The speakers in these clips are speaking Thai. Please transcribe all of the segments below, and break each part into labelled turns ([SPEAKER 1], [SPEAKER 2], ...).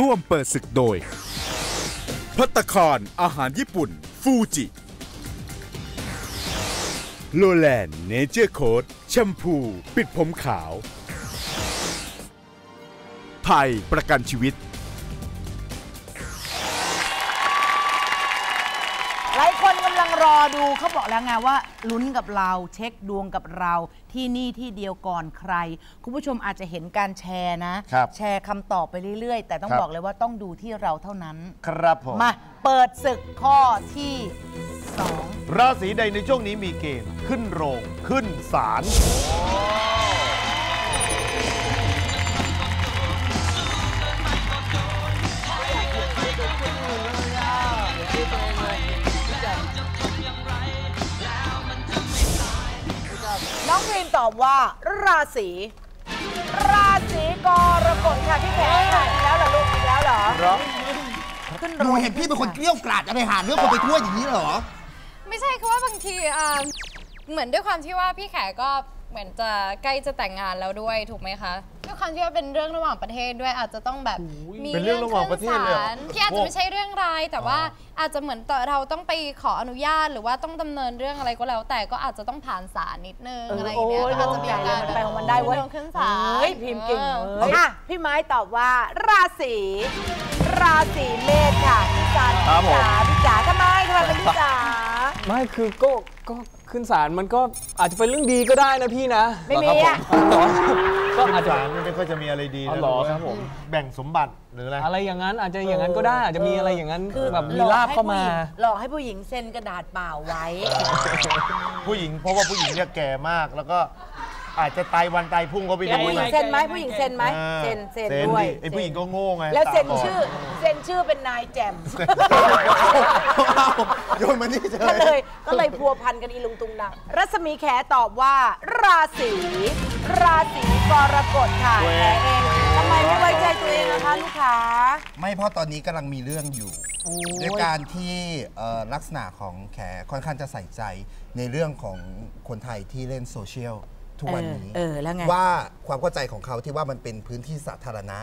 [SPEAKER 1] ร่วมเปิดศึกโดยพัตคารอาหารญี่ปุ่น ฟูจิโลแลนเนเจอร์โคดแชมพู ปิดผมขาว ไทยประกันชีวิต
[SPEAKER 2] ลายคนกำลังรอดูเขาบอกแล้วไงว่าลุ้นกับเราเช็คดวงกับเราที่นี่ที่เดียวก่อนใคร คุณผู้ชมอาจจะเห็นการแชร์นะ
[SPEAKER 3] ครับ
[SPEAKER 2] แชร์คำตอบไปเรื่อย ๆ แต่ต้อง
[SPEAKER 3] ครับ
[SPEAKER 2] บอกเลยว่าต้องดูที่เราเท่านั้น
[SPEAKER 3] ครับผม
[SPEAKER 2] มาเปิดศึกข้อที่สอง
[SPEAKER 3] ราศีใดในช่วงนี้มีเกณฑ์ขึ้นโรง ขึ้นศาล
[SPEAKER 2] น้องพรีมตอบว่า ราศีราศีกรกฎค่ะพี่แขกค่ะอีกแล้วเหรอลูกอีกแล้วเหรอ
[SPEAKER 3] เพราะ
[SPEAKER 2] ขึ้น
[SPEAKER 4] หนูเห็นพี่เป็นคนเกลี้ยวกล่อดอะไรหาเรื่องคนไปทั่วอย่างนี้เหรอ
[SPEAKER 5] ไม่ใช่คือว่าบางทีอ่าเหมือนด้วยความที่ว่าพี่แขกก็ เหมือนจะใกล้จะแต่งงานแล้วด้วยถูกไหมคะด้วยความที่ว่าเป็นเรื่องระหว่างประเทศด้วยอาจจะต้องแบบมี
[SPEAKER 3] เป็นเรื่องระหว่างประเทศเลยเหรอ
[SPEAKER 5] ขึ้นศาที่อาจจะไม่ใช่เรื่องร้ายแต่ว่าอาจจะเหมือนต่อเราต้องไปขออนุญาตหรือว่าต้องดำเนินเรื่องอะไรก็แล้ว แต่ก็อาจจะต้องผ่านศาลนิดนึงอะไรอย่างเงี้ย
[SPEAKER 2] โอ้ย
[SPEAKER 5] ก็อาจจะมี
[SPEAKER 2] ใหญ่เลย
[SPEAKER 5] การ
[SPEAKER 2] มันไปของมันได้เว้ย
[SPEAKER 5] โขึ้นศาล
[SPEAKER 2] เฮ้ยพิมพ์เก่ง
[SPEAKER 5] ออ
[SPEAKER 2] เว้ยอะพี่ไม้ตอบว่าราศีราศีเมษค่ะพี่จ๋า
[SPEAKER 3] ครับผม
[SPEAKER 2] พี่จ๋าทำไมทำไมเป็นพี่จ๋า
[SPEAKER 6] ไม่คือก็ก็ ขึ้นศาลมันก็อาจจะเป็นเรื่องดีก็ได้นะพี่นะ
[SPEAKER 2] ไม่มีอะ
[SPEAKER 6] ก็
[SPEAKER 3] ขึ้
[SPEAKER 6] อาจ
[SPEAKER 3] น
[SPEAKER 6] จะ
[SPEAKER 3] ศาลไม่ค่อยจะมีอะไรดี
[SPEAKER 6] อ๋อ
[SPEAKER 3] นะ
[SPEAKER 6] เหรอครับผม
[SPEAKER 3] แบ่งสมบัติหรืออะไร
[SPEAKER 6] อะไรอย่างนั้นอาจจะอย่างนั้นก็ได้อาจจะมีอะไรอย่างนั้น
[SPEAKER 2] คือ
[SPEAKER 6] แบบมีลาบเข้ามา
[SPEAKER 2] หลอกให้ผู้หญิงเซ็นกระดาษเปล่าไว้
[SPEAKER 3] ผู้หญิงเพราะว่าผู้หญิงเนี่ยแก่มากแล้วก็ อาจจะตายวันตายพรุ่งก็ไม่รู้
[SPEAKER 2] ผู้หญิง
[SPEAKER 3] ไง
[SPEAKER 2] เซ็นไหมผู้หญิงเซ็นไหม
[SPEAKER 3] อ่า
[SPEAKER 2] เซ็นเซ็นด้วย
[SPEAKER 3] ดิไอ้ผู้หญิงก็โง่ไง
[SPEAKER 2] แล้วเซ็น
[SPEAKER 3] ตาบด
[SPEAKER 2] ชื่อเซ็นชื่อเป็นนายแจ่ม
[SPEAKER 4] โยนมานี่เฉ
[SPEAKER 2] ก็
[SPEAKER 4] ย
[SPEAKER 2] เลยก็เลยพัวพันกันอีลุงตุงนังรัศมีแขตอบว่า ราศีราศีกรกฎค่ะ
[SPEAKER 3] ตัว
[SPEAKER 2] แข
[SPEAKER 3] เอง
[SPEAKER 2] เองทำไมไม่ไว้ใจตัวเองนะคะลูกค้า
[SPEAKER 4] ไม่เพราะตอนนี้กำลังมีเรื่องอยู่ด้วยการที่เอ่อลักษณะของแขค่อนข้างจะใส่ใจในเรื่องของคนไทยที่เล่นโซเชียล ทุกวันนี้
[SPEAKER 2] เออเออแล้วไง
[SPEAKER 4] ว่าความเข้าใจของเขาที่ว่ามันเป็นพื้นที่สาธารณะ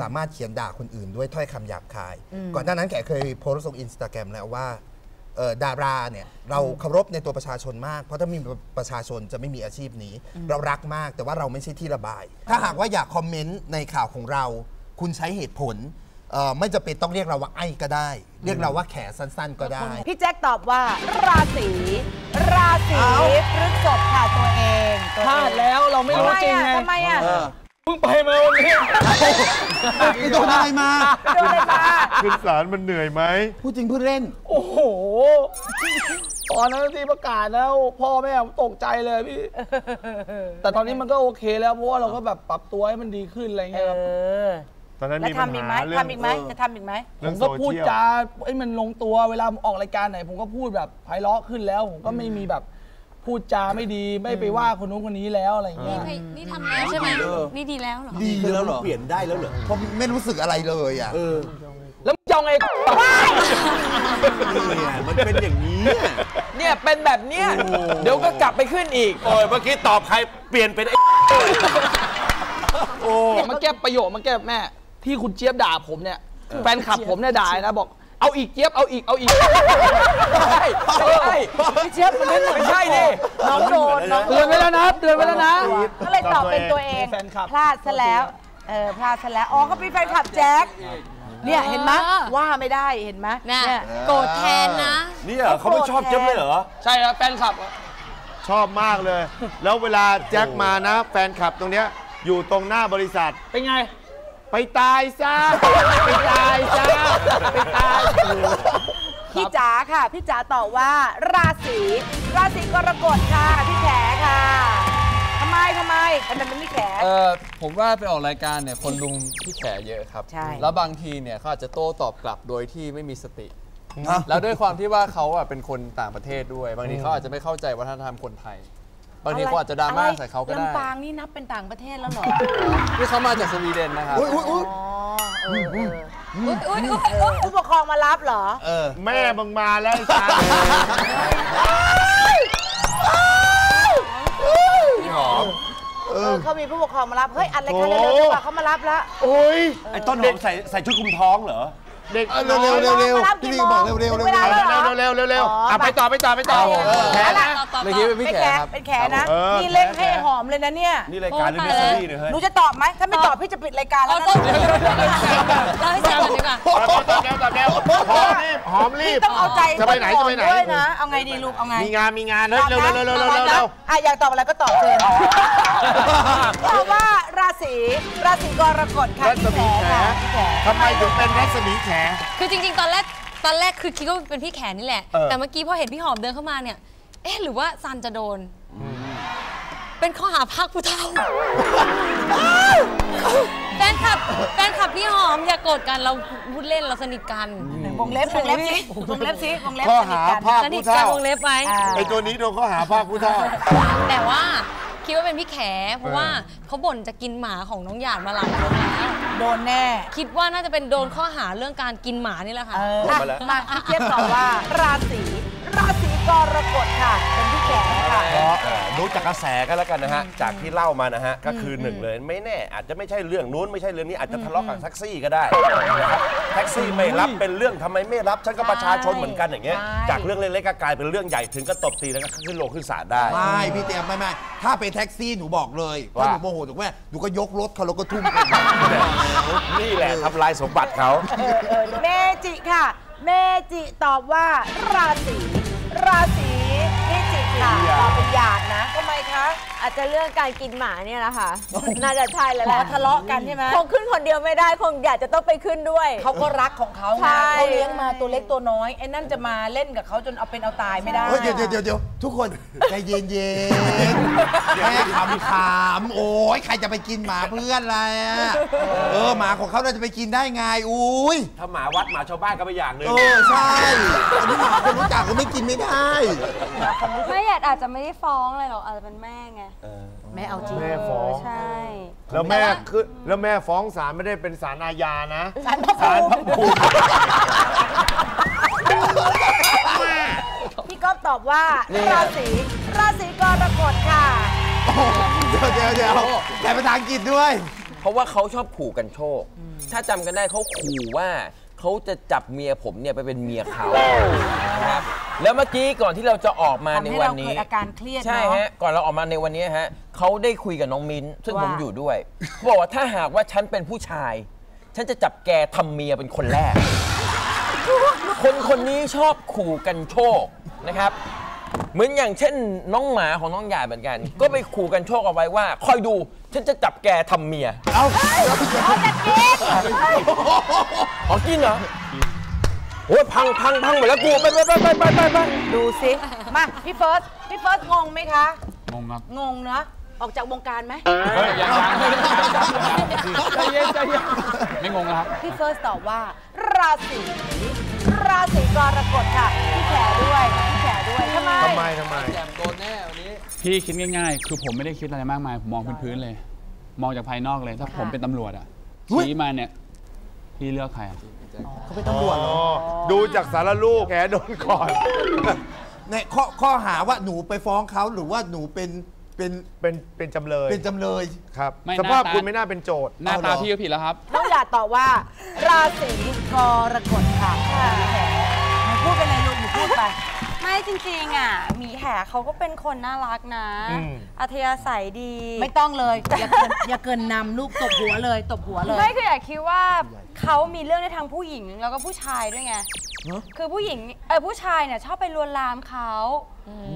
[SPEAKER 4] สามารถเขียนด่าคนอื่นด้วยถ้อยคำหยาบคาย ก่อนหน้านั้นแขเคยโพสต์ลงอินสตาแกรมแล้วว่าเอ่อดาราเนี่ยเราเคารพในตัวประชาชนมาก เพราะถ้ามีประชาชนจะไม่มีอาชีพนี้ เรารักมากแต่ว่าเราไม่ใช่ที่ระบาย ถ้าหากว่าอยากคอมเมนต์ในข่าวของเรา คุณใช้เหตุผลเอ่อไม่จะเป็นต้องเรียกเราว่าไอ้ก็ได้ เรียกเราว่าแขสั้นๆ ก็ได้
[SPEAKER 2] พี่แจ็คตอบว่าราศี ราศีพฤษภค่ะตัวเองตัว
[SPEAKER 6] พลาดแล้วเราไม่
[SPEAKER 2] ทำ
[SPEAKER 6] รู้
[SPEAKER 2] ไม
[SPEAKER 6] จริง
[SPEAKER 2] อะ
[SPEAKER 6] ไง
[SPEAKER 2] ทำไมอะ
[SPEAKER 6] เพิ่งไปมาวันนี้
[SPEAKER 4] ไปโดนอะไรมา
[SPEAKER 2] โดนอะไรมา
[SPEAKER 3] ขึ้นศาลมันเหนื่อยไหม
[SPEAKER 4] พูดจริงพูดเล่น
[SPEAKER 6] โอ้โหตอนนั้นที่ประกาศแล้ว พ่อแม่ผมตกใจเลยพี่ แต่ตอนนี้มันก็โอเคแล้วเพราะว่าเราก็แบบปรับตัวให้มันดีขึ้นอะไร
[SPEAKER 2] เอ
[SPEAKER 6] เงี้ยครับ
[SPEAKER 2] อ
[SPEAKER 3] ตอนนั้น
[SPEAKER 2] แล้ว
[SPEAKER 3] มีปัญ
[SPEAKER 2] ทำอีกไหม
[SPEAKER 3] หาเรื่อง
[SPEAKER 2] ทำอีกไหมจะทำอีกไหม
[SPEAKER 3] เรื่
[SPEAKER 6] ผ
[SPEAKER 3] อง
[SPEAKER 6] ม
[SPEAKER 3] โซ
[SPEAKER 6] ก็พูด
[SPEAKER 3] เชียล
[SPEAKER 6] จาไอ้ยมันลงตัวเวลาออกรายการไหน ผมก็พูดแบบไพเราะขึ้นแล้ว ผมก็ไม่มีแบบพูดจาไม่ดีไม่ไปว่าคนนู้นคนนี้แล้วอะไรเงี้ย
[SPEAKER 5] นี่นี่ทำแล้วใช่ไหมนี่ดีแล้วเหรอ
[SPEAKER 4] ดีแล้วเหรอ เปลี่ยนได้แล้วเหรอผมไม่รู้สึกอะไรเลยอะ
[SPEAKER 6] แล้วมึงจะเอาไง
[SPEAKER 7] มันเป็นอย่างนี้
[SPEAKER 6] เนี่ยเป็นแบบเนี้ยเดี๋ยวก็กลับไปขึ้นอีก
[SPEAKER 7] โอ้ยเมื่อกี้ตอบใครเปลี่ยนเป็นไอ้
[SPEAKER 6] โอ้เมื่อกี้ประโยคเมื่อกี้แม่ ที่คุณเจี๊ยบด่าผมเนี่ยแฟนคลับผมเนี่ยด่านะบอกเอาอีกเจี๊ยบเอาอีกเอาอีกใช่ใช่
[SPEAKER 2] พี่เจี๊ยบมันเล่น
[SPEAKER 6] ไม่ใช่ดิ
[SPEAKER 2] น้องโดนน้อง
[SPEAKER 6] เตือนไว้แล้วนะเตือนไว้แล้วนะ
[SPEAKER 2] ก็เลยตอบเป็นตัวเอง
[SPEAKER 6] แฟนคลับ
[SPEAKER 2] พลาดซะแล้วเออพลาดซะแล้วอ๋อเขาเป็นแฟนคลับแจ็คเนี่ยเห็นไหม
[SPEAKER 5] เออ
[SPEAKER 2] ว่าไม่ได้เห็นไหม
[SPEAKER 5] น่ะ
[SPEAKER 2] เนี่ย
[SPEAKER 5] โกรธแทนนะ
[SPEAKER 7] เนี่ยเขาไม่ชอบเจ๊ยบเลยเหรอ
[SPEAKER 6] ใช่แล้วแฟนคลับ
[SPEAKER 3] ชอบมากเลย แล้วเวลาแจ็คมานะ แฟนคลับตรงเนี้ยอยู่ตรงหน้าบริษัท
[SPEAKER 6] เป็นไง
[SPEAKER 3] ไปตายซะไปตายซะไปตาย
[SPEAKER 2] พี่จ๋าค่ะ พี่จ๋าตอบว่า ราศีราศีกรกฎค่ะพี่แขค่ะทำไมทำไมทำไมมันไม่แข
[SPEAKER 8] เออผมว่าไปออกรายการเนี่ยคนลุมพี่แขเยอะครับ
[SPEAKER 2] ใช่
[SPEAKER 8] แล้วบางทีเนี่ยเขาอาจจะโต้ตอบกลับโดยที่ไม่มีสติ แล้วด้วยความที่ว่าเขาอะเป็นคนต่างประเทศด้วย บางทีเขาอาจจะไม่เข้าใจวัฒนธรรมคนไทย บางทีเขาอาจจะดราม่าใส่เขาก็ได้
[SPEAKER 2] ลำปางนี่นับเป็นต่างประเทศแล้วเหรอ
[SPEAKER 8] นี่เขามาจากสวีเดนนะครับ
[SPEAKER 4] อุ้ยอุ้ยอุ้ย
[SPEAKER 2] อ๋อเออเออ
[SPEAKER 5] อุ๊ยอุ๊ยอุ๊ยอุ๊ย
[SPEAKER 2] ผู้ปกครองมารับเหรอ
[SPEAKER 4] เออ
[SPEAKER 3] แม่มึงมาแล้วไอ้ชา
[SPEAKER 7] พี่หอม
[SPEAKER 4] เอ
[SPEAKER 2] เออเขามีผู้ปกครองมารับ เฮ้ย อัดรายการเร็วๆดีกว่าเขามารับแล้ว
[SPEAKER 3] โอ้ย
[SPEAKER 7] ไอ้ต้นหอมใส่ใส่ชุดคลุมท้องเหรอ
[SPEAKER 3] เด็ก
[SPEAKER 4] เออเร็วเร็วเร็วเร็ว
[SPEAKER 2] มารับ
[SPEAKER 4] พี่
[SPEAKER 2] กี่
[SPEAKER 4] ลิง
[SPEAKER 2] โมง
[SPEAKER 4] บอกเร็วเร็ว
[SPEAKER 2] ถึ
[SPEAKER 4] เร็
[SPEAKER 2] ง
[SPEAKER 4] ว
[SPEAKER 2] เวลาแล้วเหรอ
[SPEAKER 3] เร็วเร็วเร็วเร็ว
[SPEAKER 2] อ๋ออ่
[SPEAKER 3] อะไปต่อไปต่อไปต่อ
[SPEAKER 2] แขนละ
[SPEAKER 8] เมื่อกี้เป็นพี่
[SPEAKER 2] เป็น
[SPEAKER 8] แข
[SPEAKER 2] แข
[SPEAKER 8] ก
[SPEAKER 2] น
[SPEAKER 8] ครับ
[SPEAKER 2] เป็นแขนนะ
[SPEAKER 3] เออ
[SPEAKER 2] นี่เล่น
[SPEAKER 3] แขน
[SPEAKER 2] ให้หอมเลยนะเนี่ย
[SPEAKER 7] นี่รายการหรือมิสซิลี่เนี่ยเฮ้ย
[SPEAKER 2] หนูจะตอบไหม ถ้าไม่ตอบพี่จะปิดรายการแล้ว
[SPEAKER 5] เอา
[SPEAKER 2] นะ
[SPEAKER 5] ต้นเราให้เสร็จก่อนดีกว่า
[SPEAKER 3] ตอบเร็วตอบเร็วหอมรีบหอมรีบ
[SPEAKER 2] ต้องเอาใจ
[SPEAKER 3] จะไปไหนจะไปไหน
[SPEAKER 2] ด้วยนะ เอาไงดีลูก เอาไง
[SPEAKER 3] มีงานมีงานเฮ้ยเร็วเร็วเร็วเร็วเร็วเร็วเร็ว
[SPEAKER 2] อะอยากตอบอะไรก็ตอบเชิญตอบว่าราศีราศีกรกฎค่ะ
[SPEAKER 3] รัศ
[SPEAKER 2] พี่แข
[SPEAKER 3] มีแข
[SPEAKER 2] ค่ะพี่แข
[SPEAKER 3] ทำไมถึงเป็นรัศมีแข
[SPEAKER 5] คือจริง ๆ ตอนแรกตอนแรกคือคิดว่าเป็นพี่แขนนี่แหละ
[SPEAKER 3] เออ
[SPEAKER 5] แต่เมื่อกี้พอเห็นพี่หอมเดินเข้ามาเนี่ย เอ๊ะหรือว่าซันจะโดน เป็นข้อหาพักผู้เฒ่าแฟนคลับแฟนคลับพี่หอมอย่าโกรธกันเราพูดเล่นเราสนิทกัน
[SPEAKER 2] วงเล็บวงเล็บสิวงเล็บสิวงเล็บ
[SPEAKER 3] ข้อ
[SPEAKER 2] สนิ
[SPEAKER 3] หา
[SPEAKER 2] ทกัน
[SPEAKER 3] ภาค
[SPEAKER 5] สนิ
[SPEAKER 3] ผู้
[SPEAKER 5] ทกัน
[SPEAKER 3] เฒ่าว
[SPEAKER 5] งเล็บไว้
[SPEAKER 2] อ่า
[SPEAKER 3] ไอตัวนี้โดนข้อหาภาคผู้เฒ่า
[SPEAKER 5] แต่ว่าคิดว่าเป็นพี่แข เพราะว่าเขาบ่นจะกินหมาของน้องหยาดมาหลายคนแล้ว
[SPEAKER 2] โดนแน่
[SPEAKER 5] คิดว่าน่าจะเป็นโดนข้อหาเรื่องการกินหมานี่แหละค่ะ
[SPEAKER 2] เอออะมาพี่เจี๊ยบตอบว่าราศีราศี กรกฎค่ะ เป็นพี่แขค่ะ
[SPEAKER 7] ก็เอ่อดูจากกระแสก็แล้วกันนะฮะ จากที่เล่ามานะฮะ ก็คือหนึ่งเลยไม่แน่ อาจจะไม่ใช่เรื่องนู้นไม่ใช่เรื่องนี้อาจจะทะเลาะกับแท็กซี่ก็ได้นะครับแท็กซี่ไม่รับเป็นเรื่องทำไมไม่รับฉันก็ประชาชนเหมือนกันอย่างเงี้ย
[SPEAKER 2] ใช่
[SPEAKER 7] จากเรื่องเล็กๆก็กลายเป็นเรื่องใหญ่ถึงก็ตบตีแล้วก็ขึ้นโรงขึ้นศาลได้
[SPEAKER 4] ไม่พี่เตรียมไม่ไม่ถ้าเป็นแท็กซี่หนูบอกเลยถ้า
[SPEAKER 7] ว่า
[SPEAKER 4] หนูโมโหถูกไหมหนูก็ยกรถเขาแล้วก็ทุ่มไป
[SPEAKER 7] นี่แหละทำลายสมบัติเขา
[SPEAKER 2] เมจิค่ะ เมจิตอบว่าราศี ราศีพิจิกค่ะตอบเป็นหยาดนะทำไมคะ
[SPEAKER 9] อาจจะเรื่องการกินหมาเนี่ยแหละค่ะ น่าจะใช่แล้ว
[SPEAKER 2] พ
[SPEAKER 9] แห
[SPEAKER 2] อ
[SPEAKER 9] ละ
[SPEAKER 2] ทะเลาะกันใช่ไหม
[SPEAKER 9] คงขึ้นคนเดียวไม่ได้คงอยากจะต้องไปขึ้นด้วย
[SPEAKER 2] เขาก็รักของเขา
[SPEAKER 9] ใช่
[SPEAKER 2] ไงเขาเลี้ยงมาตัวเล็กตัวน้อยไอ้นั่นจะมาเล่นกับเขาจนเอาเป็นเอาตายไม่ได้
[SPEAKER 4] เฮ้ยเดี๋ยวเดี๋ยวเดี๋ยวเดี๋ยวทุกคน ใจเย็นเย็นๆแค่ขำขำๆโอ้ยใครจะไปกินหมาเพื่อนอะไรอะเออหมาของเขาเราจะไปกินได้ไงอุ้ย
[SPEAKER 7] ถ้าหมาวัดหมาชาวบ้านก็ไปอย่างหนึ่ง
[SPEAKER 4] เออใช่อันนี้หมาคนรู้จักก็ไม่กินไม่ได้
[SPEAKER 9] แม่หยาดอาจจะไม่ได้ฟ้องอะไรหรอกอาจจะเป็นแม่ไง
[SPEAKER 2] แม่เอาจริง
[SPEAKER 3] แม่ฟ้อง
[SPEAKER 9] ใช่
[SPEAKER 3] แล้วแม่คือแล้วแม่ฟ้องศาลไม่ได้เป็นศาลอาญานะ
[SPEAKER 2] สารพระภูมิพี่ก๊อฟตอบว่าราศีราศีกรกฎค่ะ
[SPEAKER 4] เดี๋ยวเดี๋ยวเดี๋ยวแต่ภาษาอังกฤษด้วย
[SPEAKER 10] เพราะว่าเขาชอบขู่กันโชค ถ้าจำกันได้เขาขู่ว่า เขาจะจับเมียผมเนี่ยไปเป็นเมียเขานะครับแล้วเมื่อกี้ก่อนที่เราจะออกมา
[SPEAKER 2] ทำ
[SPEAKER 10] ใน
[SPEAKER 2] ให้
[SPEAKER 10] วัน
[SPEAKER 2] เรา
[SPEAKER 10] นี้
[SPEAKER 2] เกิดอาการเครียด
[SPEAKER 10] ใช่
[SPEAKER 2] เนาะ
[SPEAKER 10] ฮะก่อนเราออกมาในวันนี้ฮะเขาได้คุยกับน้องมิ้นซึ่ง
[SPEAKER 2] ว่า
[SPEAKER 10] ผมอยู่ด้วยเขาบอกว่าถ้าหากว่าฉันเป็นผู้ชาย ฉันจะจับแกทำเมียเป็นคนแรก คนคนนี้ชอบขู่กันโชคนะครับ เหมือนอย่างเช่นน้องหมาของน้องหยาดเหมือนกัน ก็ไปขู่กันโชคเอาไว้ว่า คอยดู ฉันจะจับแกทำเมีย
[SPEAKER 4] เอา
[SPEAKER 10] อ๋อกินเหรอโอ้ยพังพังพังหมดแล้วกูไปไปไปไปไปไปไป
[SPEAKER 2] ดูสิมาพี่เฟิร์สพี่เฟิร์สงงไหมคะ
[SPEAKER 6] งงครับ
[SPEAKER 2] งงเนาะออกจากวงการไหม
[SPEAKER 6] เฮ้ยยังยังใจเย็นใจเย็นไม่งงแล้วครับ
[SPEAKER 2] พี่เฟิร์สตอบว่า ราศีราศีกรกฎค่ะ พี่แขด้วยพี่แขด้วยทำไม
[SPEAKER 3] ทำไมทำไม
[SPEAKER 8] แจมโดนแน่วันนี้
[SPEAKER 6] พี่คิดง่ายๆ คือผมไม่ได้คิดอะไรมากมาย ผมมองพื้นๆเลย มองจากภายนอกเลย ถ้าผมเป็นตำรวจอะชี้มาเนี่ย พี่เลือกใครอะ
[SPEAKER 3] ดูจากสารลูกแกโดนก่อน
[SPEAKER 4] ในข้อข้อหาว่าหนูไปฟ้องเขาหรือว่าหนูเป็นเป็น
[SPEAKER 3] เป็นเป็นจำเลย
[SPEAKER 4] เป็นจำเลย
[SPEAKER 3] ครับ
[SPEAKER 6] ไม่
[SPEAKER 3] สภาพ
[SPEAKER 6] หน้าตา
[SPEAKER 3] คุณไม่น่าเป็นโจทย์
[SPEAKER 6] หน้า
[SPEAKER 4] เอาเหร
[SPEAKER 6] ตา
[SPEAKER 4] อ
[SPEAKER 6] พี่ก็ผิดแล้วครับ
[SPEAKER 2] น้องหยาดตอบว่า ราศีกรกฎค่ะพี่แขหนูพูดไปเลยลูกหนูพูดไป
[SPEAKER 9] ไม่จริงๆอะหมีแหเขาก็เป็นคนน่ารักนะ
[SPEAKER 3] อืม
[SPEAKER 9] อัธยาศัยดี
[SPEAKER 2] ไม่ต้องเลย อย่าเกินอย่าเกินนำลูกตบหัวเลย ตบหัวเลย
[SPEAKER 9] ไม่คืออยากคิดว่าเขามีเรื่องในทางผู้หญิงแล้วก็ผู้ชายด้วยไงคือผู้หญิงเออผู้ชายเนี่ยชอบไปลวนลามเขา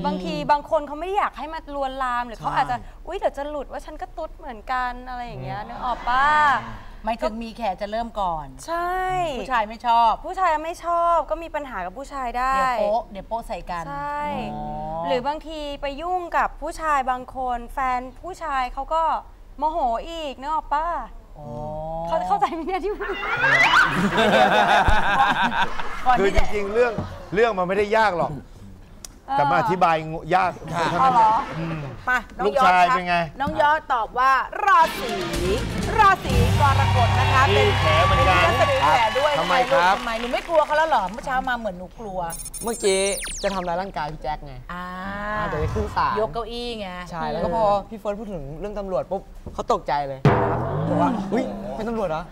[SPEAKER 9] บางทีบางคนเขาไม่ได้อยากให้มาลวนลามหรือเขาอาจจะอุ้ยเดี๋ยวจะหลุดว่าฉันก็ตุ๊ดเหมือนกันอะไรอย่างเงี้ยนึกออกป้า
[SPEAKER 2] ไม่ถึงมีแขจะเริ่มก่อน
[SPEAKER 9] ใช่
[SPEAKER 2] ผู้ชายไม่ชอบ
[SPEAKER 9] ผู้ชายไม่ชอบก็มีปัญหากับผู้ชายได้
[SPEAKER 2] เดี๋ยวโป๊ะเดี๋ยวโป๊ะใส่กัน
[SPEAKER 9] ใช่
[SPEAKER 2] อ๋อ
[SPEAKER 9] หรือบางทีไปยุ่งกับผู้ชายบางคน แฟนผู้ชายเขาก็โมโหอีกนึกออกป้า
[SPEAKER 2] อ๋อ
[SPEAKER 9] เขาเข้าใจไหมเนี่ยที่พูด
[SPEAKER 2] ก่อน
[SPEAKER 3] คือ
[SPEAKER 2] ที่
[SPEAKER 3] จ
[SPEAKER 2] จะ
[SPEAKER 3] ริงๆเรื่องเรื่องมันไม่ได้ยากหรอก แต่มาอธิบายงยากเท่านั้น
[SPEAKER 2] เอาเหร
[SPEAKER 3] เนี่ย
[SPEAKER 2] อ
[SPEAKER 3] อืม
[SPEAKER 2] มาน้อง
[SPEAKER 3] ลูก
[SPEAKER 2] ยอด
[SPEAKER 3] ชาย
[SPEAKER 2] ครับ
[SPEAKER 3] เป็นไง
[SPEAKER 2] น้องยอดตอบว่าราศีราศีกรกฎนะคะ
[SPEAKER 3] มีแผลเหมือนกัน
[SPEAKER 2] ป็ราศีแผลด้วย
[SPEAKER 11] ทำไม
[SPEAKER 2] ลูก
[SPEAKER 11] ครับ
[SPEAKER 2] ทำไมหนูไม่กลัวเขาแล้วเหรอเมื่อเช้ามาเหมือนหนูกลัว
[SPEAKER 11] เมื่อกี้จะทำร้ายร่างกายพี่แจ็คไง
[SPEAKER 2] อ่า
[SPEAKER 11] อ่าเดี๋ยวจะขึ้นศาล
[SPEAKER 2] ยกเก้าอี้ไง
[SPEAKER 11] ใช่แล้วก็พอพี่เฟิร์สพูดถึงเรื่องตำรวจปุ๊บเขาตกใจเลยบอกว่าอุ้ยเป็นตำรวจเหรอ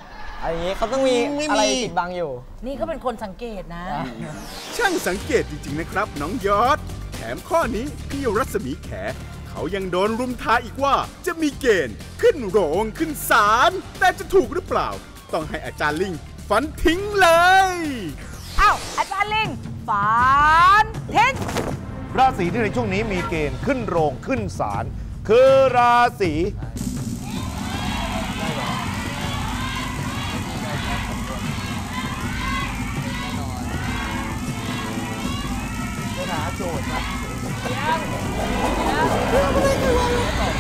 [SPEAKER 11] อะไรอย่างงี้เขาต้องมี
[SPEAKER 4] ไม่มี
[SPEAKER 11] อะไรปิดบังอยู่
[SPEAKER 2] นี่ก็เป็นคนสังเกตนะ
[SPEAKER 1] ช่างสังเกตจริง ๆ นะครับ น้องยอด แถมข้อนี้พี่รัศมีแข เขายังโดนรุมท้าอีกว่า จะมีเกณฑ์ขึ้นโรงขึ้นศาลแต่จะถูกหรือเปล่า ต้องให้อาจารย์ลิงฟันทิ้งเลย
[SPEAKER 2] อ้าว อาจารย์ลิงฝันเทน
[SPEAKER 3] ราศีที่ในช่วงนี้มีเกณฑ์ขึ้นโรงขึ้นศาลคือราศี George. Yeah. Yeah.